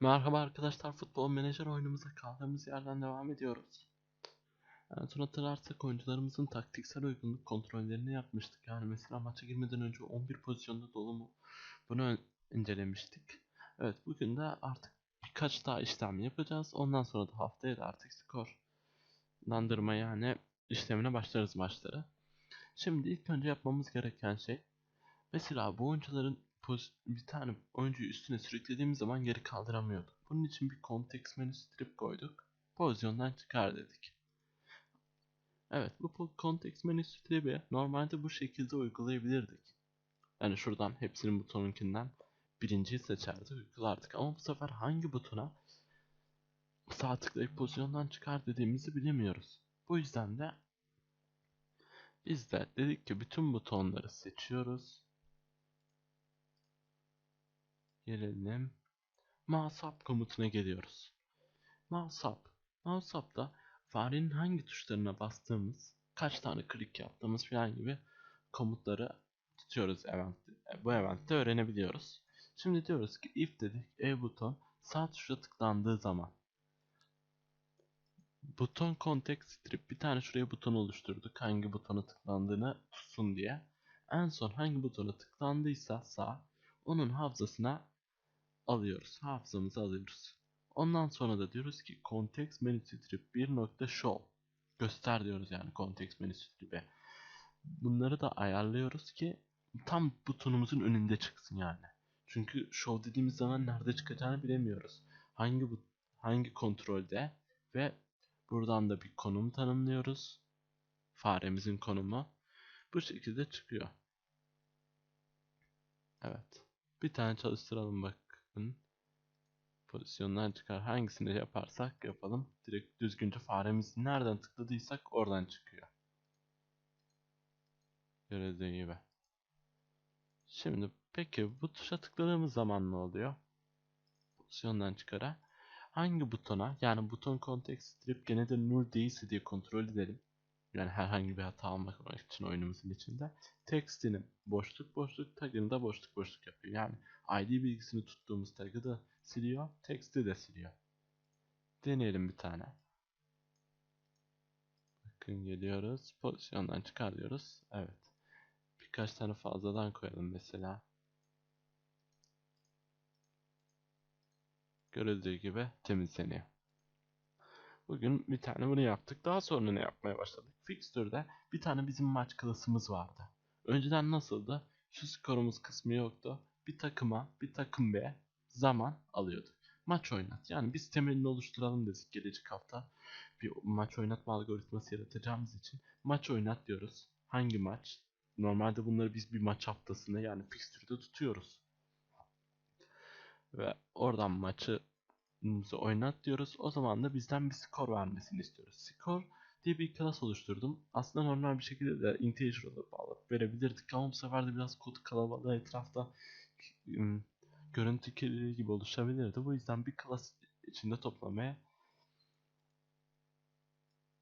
Merhaba arkadaşlar, Futbol Menajer oyunumuza kaldığımız yerden devam ediyoruz. En son hatırlarsak oyuncularımızın taktiksel uygunluk kontrollerini yapmıştık. Yani mesela maça girmeden önce 11 pozisyonda dolu mu? Bunu incelemiştik. Evet, bugün de artık birkaç daha işlem yapacağız. Ondan sonra da haftaya da artık skorlandırma yani işlemine başlarız maçları. Şimdi ilk önce yapmamız gereken şey Mesela bu oyuncuların bir tane oyuncuyu üstüne sürüklediğimiz zaman geri kaldıramıyorduk. Bunun için bir context menü strip koyduk. Pozisyondan çıkar dedik. Evet bu context menü strip'i normalde bu şekilde uygulayabilirdik. Yani şuradan hepsinin butonunkinden birinciyi seçerdik uygulardık. Ama bu sefer hangi butona sağ tıklayıp pozisyondan çıkar dediğimizi bilemiyoruz. Bu yüzden de biz de dedik ki bütün butonları seçiyoruz. Gelelim. Up komutuna geliyoruz. Mouse up'ta farenin hangi tuşlarına bastığımız, kaç tane klik yaptığımız falan gibi komutları tutuyoruz event, bu eventte öğrenebiliyoruz. Şimdi diyoruz ki if dedik e buton sağ tuşa tıklandığı zaman buton context strip bir tane şuraya buton oluşturduk hangi butona tıklandığını tutsun diye. En son hangi butona tıklandıysa sağ onun hafızasına alıyoruz. Hafızamızı alıyoruz. Ondan sonra da diyoruz ki context menü strip 1.show göster diyoruz yani context menü strip'e. Bunları da ayarlıyoruz ki tam butonumuzun önünde çıksın yani. Çünkü show dediğimiz zaman nerede çıkacağını bilemiyoruz. Hangi bu hangi kontrolde ve buradan da bir konum tanımlıyoruz. Faremizin konumu bu şekilde çıkıyor. Evet. Bir tane çalıştıralım bakın. Pozisyondan çıkar. Hangisini yaparsak yapalım. Direkt düzgünce faremiz nereden tıkladıysak oradan çıkıyor. Görüldüğü gibi. Şimdi peki bu tuşa tıkladığımız zaman ne oluyor? Pozisyondan çıkara. Hangi butona yani buton context strip gene de null değilse diye kontrol edelim. Yani herhangi bir hata almak için oyunumuzun içinde. Text'ini boşluk boşluk tagını da boşluk boşluk yapıyor. Yani ID bilgisini tuttuğumuz tagı da siliyor. Text'i de siliyor. Deneyelim bir tane. Bakın geliyoruz. Pozisyondan çıkar diyoruz. Evet. Birkaç tane fazladan koyalım mesela. Görüldüğü gibi temizleniyor. Bugün bir tane bunu yaptık. Daha sonra ne yapmaya başladık? Fixture'da bir tane bizim maç klasımız vardı. Önceden nasıldı? Şu skorumuz kısmı yoktu. Bir takıma, bir takım B zaman alıyorduk. Maç oynat. Yani biz temelini oluşturalım dedik gelecek hafta. Bir maç oynatma algoritması yaratacağımız için maç oynat diyoruz. Hangi maç? Normalde bunları biz bir maç haftasında yani fixture'da tutuyoruz. Ve oradan maçı oynat diyoruz. O zaman da bizden bir skor vermesini istiyoruz. Skor diye bir class oluşturdum. Aslında normal bir şekilde de integer olarak bağlayıp verebilirdik ama bu sefer de biraz kod kalabalığı etrafta görüntü kirliliği gibi oluşabilirdi. Bu yüzden bir class içinde toplamaya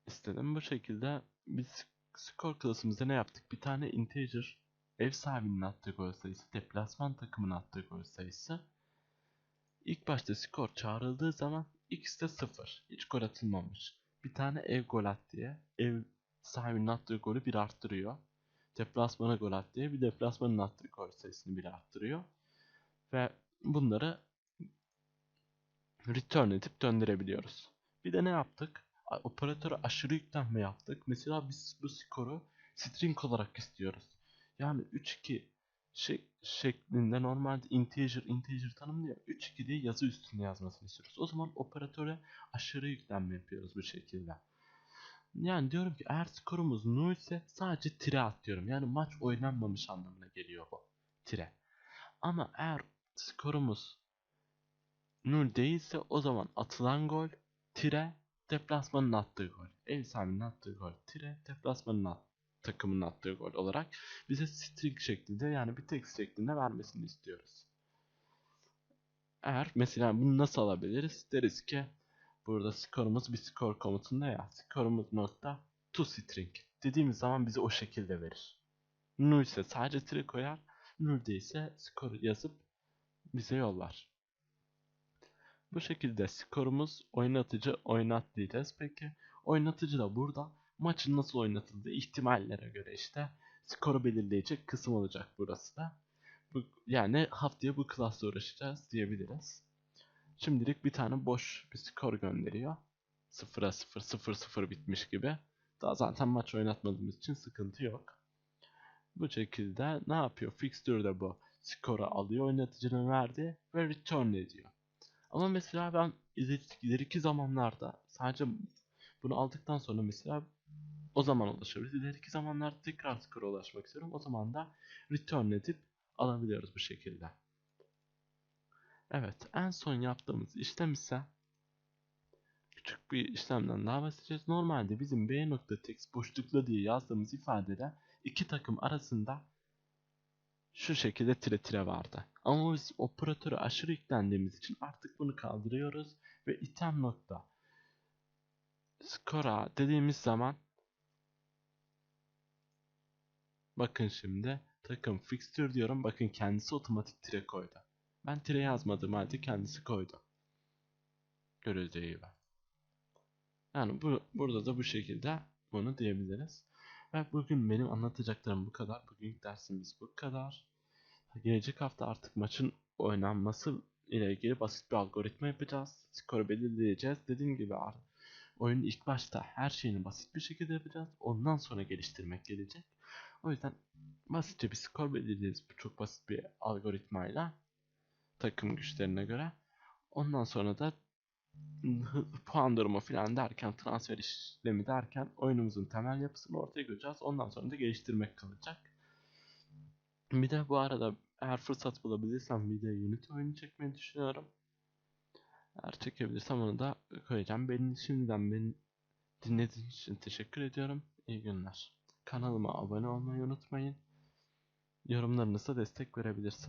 istedim. Bu şekilde biz skor klasımızda ne yaptık? Bir tane integer ev sahibinin attığı gol sayısı, deplasman takımının attığı gol sayısı. İlk başta skor çağrıldığı zaman x de 0. Hiç gol atılmamış. Bir tane ev gol at diye ev sahibinin attığı golü bir arttırıyor. Deplasmana gol at diye bir deplasmanın attığı gol sayısını bir arttırıyor. Ve bunları return edip döndürebiliyoruz. Bir de ne yaptık? Operatöre aşırı yüklenme yaptık. Mesela biz bu skoru string olarak istiyoruz. Yani 3-2 şey, şeklinde normalde integer integer tanımlıyor. 3-2 diye yazı üstünde yazmasını istiyoruz. O zaman operatöre aşırı yüklenme yapıyoruz bu şekilde. Yani diyorum ki eğer skorumuz null ise sadece tire at diyorum. Yani maç oynanmamış anlamına geliyor bu. Tire. Ama eğer skorumuz null değilse o zaman atılan gol tire deplasmanın attığı gol. Ev sahibinin attığı gol tire deplasmanın attığı takımının attığı gol olarak bize string şeklinde yani bir text şeklinde vermesini istiyoruz. Eğer mesela bunu nasıl alabiliriz? Deriz ki burada skorumuz bir skor komutunda ya skorumuz nokta to string dediğimiz zaman bize o şekilde verir. Null ise sadece tire koyar. Null değilse skor yazıp bize yollar. Bu şekilde skorumuz oynatıcı oynat diyeceğiz. Peki oynatıcı da burada maçın nasıl oynatıldığı ihtimallere göre işte skoru belirleyecek kısım olacak burası da. Bu, yani haftaya bu klasla uğraşacağız diyebiliriz. Şimdilik bir tane boş bir skor gönderiyor. 0'a 0 0 0 bitmiş gibi. Daha zaten maç oynatmadığımız için sıkıntı yok. Bu şekilde ne yapıyor? Fixture'da bu skoru alıyor oynatıcının verdi ve return ediyor. Ama mesela ben ileri- ileriki zamanlarda sadece bunu aldıktan sonra mesela o zaman ulaşabiliriz. İleriki zamanlarda tekrar skora ulaşmak istiyorum. O zaman da return edip alabiliyoruz bu şekilde. Evet, en son yaptığımız işlem ise küçük bir işlemden daha bahsedeceğiz. Normalde bizim b.text boşlukla diye yazdığımız ifadede iki takım arasında şu şekilde tire tire vardı. Ama biz operatörü aşırı yüklendiğimiz için artık bunu kaldırıyoruz ve item nokta skora dediğimiz zaman bakın şimdi takım fixture diyorum bakın kendisi otomatik tire koydu. Ben tire yazmadığım halde kendisi koydu. Görüldüğü gibi. Yani bu, burada da bu şekilde bunu diyebiliriz. Ve bugün benim anlatacaklarım bu kadar. Bugün dersimiz bu kadar. Gelecek hafta artık maçın oynanması ile ilgili basit bir algoritma yapacağız. Skoru belirleyeceğiz. Dediğim gibi oyunun ilk başta her şeyini basit bir şekilde yapacağız. Ondan sonra geliştirmek gelecek. O yüzden basitçe bir skor belirleyeceğiz. Bu çok basit bir algoritmayla takım güçlerine göre. Ondan sonra da puan durumu falan derken transfer işlemi derken oyunumuzun temel yapısını ortaya koyacağız. Ondan sonra da geliştirmek kalacak. Bir de bu arada eğer fırsat bulabilirsem bir de Unity oyunu çekmeyi düşünüyorum. Eğer çekebilirsem onu da koyacağım. Beni şimdiden beni dinlediğiniz için teşekkür ediyorum. İyi günler. Kanalıma abone olmayı unutmayın. Yorumlarınızla destek verebilirsiniz.